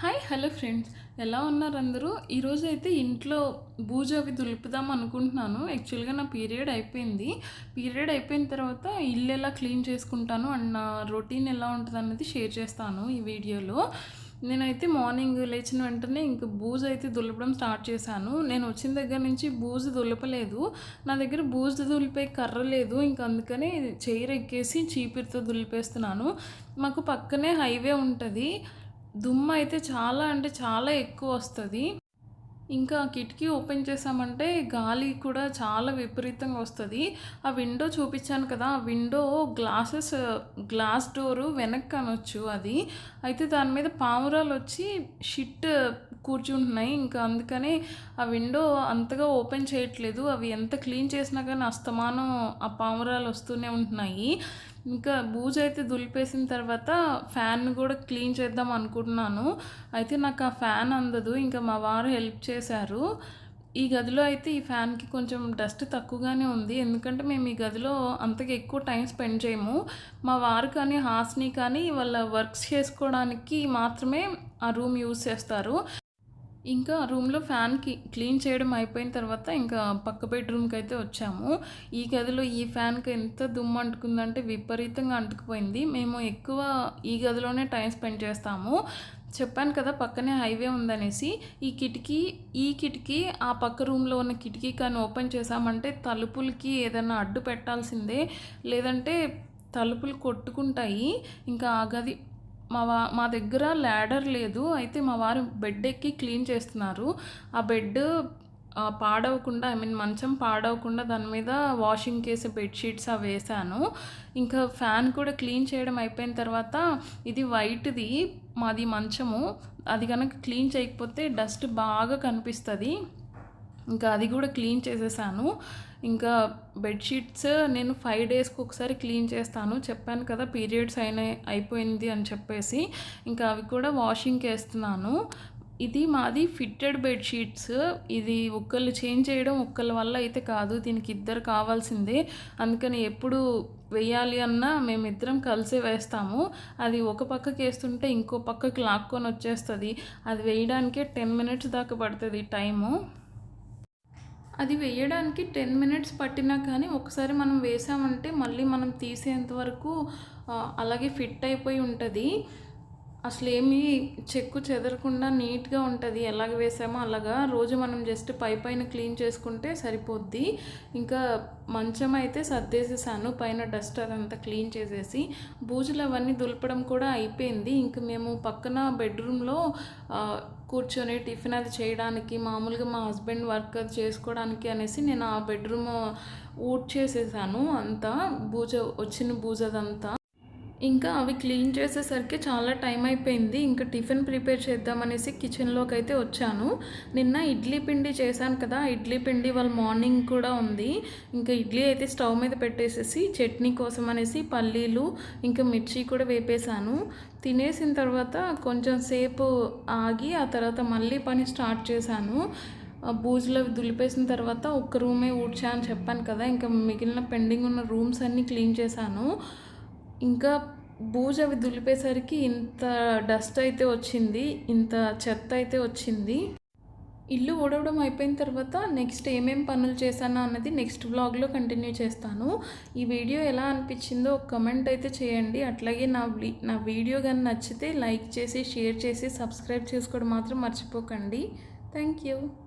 Hi hello friends. ఎలా ఉన్నారు అందరూ? ఈరోజు అయితే ఇంట్లో బూజు అవి దులుపుదాం అనుకుంటున్నాను. యాక్చువల్గా నా పీరియడ్ అయిపోయింది. పీరియడ్ అయిపోయిన తర్వాత ఇల్లు ఎలా క్లీన్ చేసుకుంటాను అండ్ నా రొటీన్ ఎలా ఉంటుంది అన్నది షేర్ చేస్తాను ఈ వీడియోలో. నేనైతే మార్నింగ్ లేచిన వెంటనే ఇంక బూజు అయితే దులపడం స్టార్ట్ చేశాను. నేను వచ్చిన దగ్గర నుంచి బూజు దులపలేదు. నా దగ్గర బూజు దులిపే కర్ర లేదు. ఇంక అందుకని చైర్ ఎక్కేసి చీపిరితో దులిపేస్తున్నాను. మాకు పక్కనే హైవే ఉంటుంది. దుమ్ము అయితే చాలా అంటే చాలా ఎక్కువ వస్తుంది. ఇంకా కిటికీ ఓపెన్ చేసామంటే గాలి కూడా చాలా విపరీతంగా వస్తుంది. ఆ విండో చూపించాను కదా ఆ విండో గ్లాసెస్ గ్లాస్ డోరు వెనక్కి అనొచ్చు అది. అయితే దాని మీద పావురాలు వచ్చి షిట్ కూర్చుంటున్నాయి. ఇంకా అందుకనే ఆ విండో అంతగా ఓపెన్ చేయట్లేదు. అవి ఎంత క్లీన్ చేసినా కానీ అస్తమానం ఆ పావురాలు వస్తూనే ఉంటున్నాయి. ఇంకా బూజు అయితే దులిపేసిన తర్వాత ఫ్యాన్ కూడా క్లీన్ చేద్దాం అనుకుంటున్నాను. అయితే నాకు ఆ ఫ్యాన్ అందదు. ఇంకా మా వారు హెల్ప్ చేశారు. ఈ గదిలో అయితే ఈ ఫ్యాన్కి కొంచెం డస్ట్ తక్కువగానే ఉంది. ఎందుకంటే మేము ఈ గదిలో అంతగా ఎక్కువ టైం స్పెండ్ చేయము. మా వారు కానీ హాస్ని కానీ వాళ్ళ వర్క్స్ చేసుకోవడానికి మాత్రమే ఆ రూమ్ యూజ్ చేస్తారు. ఇంకా రూమ్లో ఫ్యాన్కి క్లీన్ చేయడం అయిపోయిన తర్వాత ఇంకా పక్క బెడ్రూమ్కి అయితే వచ్చాము. ఈ గదిలో ఈ ఫ్యాన్కి ఎంత దుమ్ము అంటుకుందంటే విపరీతంగా అంటుకుపోయింది. మేము ఎక్కువ ఈ గదిలోనే టైం స్పెండ్ చేస్తాము. చెప్పాను కదా పక్కనే హైవే ఉందనేసి ఈ కిటికీ ఈ కిటికీ ఆ పక్క రూమ్లో ఉన్న కిటికీ కానీ ఓపెన్ చేసామంటే తలుపులకి ఏదైనా అడ్డు పెట్టాల్సిందే. లేదంటే తలుపులు కొట్టుకుంటాయి. ఇంకా ఆ గది మా వా మా దగ్గర ల్యాడర్ లేదు. అయితే మా వారు బెడ్ ఎక్కి క్లీన్ చేస్తున్నారు. ఆ బెడ్ పాడవకుండా ఐ మీన్ మంచం పాడవకుండా దాని మీద వాషింగ్ కేసే బెడ్షీట్స్ అవి వేసాను ఇంకా ఫ్యాన్ కూడా క్లీన్ చేయడం అయిపోయిన తర్వాత ఇది వైట్ది మాది మంచము. అది కనుక క్లీన్ చేయకపోతే డస్ట్ బాగా కనిపిస్తుంది. ఇంకా అది కూడా క్లీన్ చేసేసాను. ఇంకా బెడ్షీట్స్ నేను ఫైవ్ డేస్కి ఒకసారి క్లీన్ చేస్తాను. చెప్పాను కదా పీరియడ్స్ అయిన అయిపోయింది అని చెప్పేసి. ఇంకా అవి కూడా వాషింగ్కి వేస్తున్నాను ఇది మాది ఫిట్టెడ్ బెడ్షీట్స్ ఇది ఒక్కళ్ళు చేంజ్ చేయడం ఒక్కళ్ళ వల్ల అయితే కాదు. దీనికి ఇద్దరు కావాల్సిందే. అందుకని ఎప్పుడు వేయాలి అన్నా మేమిద్దరం కలిసే వేస్తాము. అది ఒక పక్కకి వేస్తుంటే ఇంకో పక్కకి లాక్కొని వచ్చేస్తుంది. అది వేయడానికే టెన్ మినిట్స్ దాకా పడుతుంది టైము. అది వేయడానికి టెన్ మినిట్స్ పట్టినా కానీ ఒకసారి మనం వేసామంటే మళ్ళీ మనం తీసేంత వరకు అలాగే ఫిట్ అయిపోయి ఉంటుంది. అసలు ఏమీ చెక్కు చెదరకుండా నీట్గా ఉంటుంది. ఎలాగ వేసామో అలాగా. రోజు మనం జస్ట్ పై పైన క్లీన్ చేసుకుంటే సరిపోద్ది. ఇంకా మంచం అయితే సర్దేసేసాను. పైన డస్ట్ అదంతా క్లీన్ చేసేసి. బూజులు అవన్నీ దులపడం కూడా అయిపోయింది. ఇంక మేము పక్కన బెడ్రూమ్లో కూర్చొని టిఫిన్ అది చేయడానికి మామూలుగా మా హస్బెండ్ వర్క్ అది చేసుకోవడానికి అనేసి నేను ఆ బెడ్రూమ్ ఊడ్ చేసేసాను అంతా బూజ వచ్చిన బూజదంతా. ఇంకా అవి క్లీన్ చేసేసరికి చాలా టైం అయిపోయింది. ఇంకా టిఫిన్ ప్రిపేర్ చేద్దామనేసి కిచెన్లోకి అయితే వచ్చాను. నిన్న ఇడ్లీ పిండి చేశాను కదా ఇడ్లీ పిండి వాళ్ళ మార్నింగ్ కూడా ఉంది. ఇంకా ఇడ్లీ అయితే స్టవ్ మీద పెట్టేసేసి చట్నీ కోసం అనేసి పల్లీలు ఇంకా మిర్చి కూడా వేపేశాను. తినేసిన తర్వాత కొంచెం సేపు ఆగి ఆ తర్వాత మళ్ళీ పని స్టార్ట్ చేశాను. బూజులు అవి దులిపేసిన తర్వాత ఒక్క రూమే ఊడ్చా అని చెప్పాను కదా ఇంకా మిగిలిన పెండింగ్ ఉన్న రూమ్స్ అన్నీ క్లీన్ చేశాను. ఇంకా బూజు అవి దులిపేసరికి ఇంత డస్ట్ అయితే వచ్చింది ఇంత చెత్త అయితే వచ్చింది. ఇల్లు ఊడవడం అయిపోయిన తర్వాత నెక్స్ట్ ఏమేం పనులు చేశాను అన్నది నెక్స్ట్ వ్లాగ్లో కంటిన్యూ చేస్తాను. ఈ వీడియో ఎలా అనిపించిందో ఒక కమెంట్ అయితే చేయండి. అట్లాగే నా నా వీడియో కానీ నచ్చితే లైక్ చేసి షేర్ చేసి సబ్స్క్రైబ్ చేసుకోవడం మాత్రం మర్చిపోకండి. Thank you.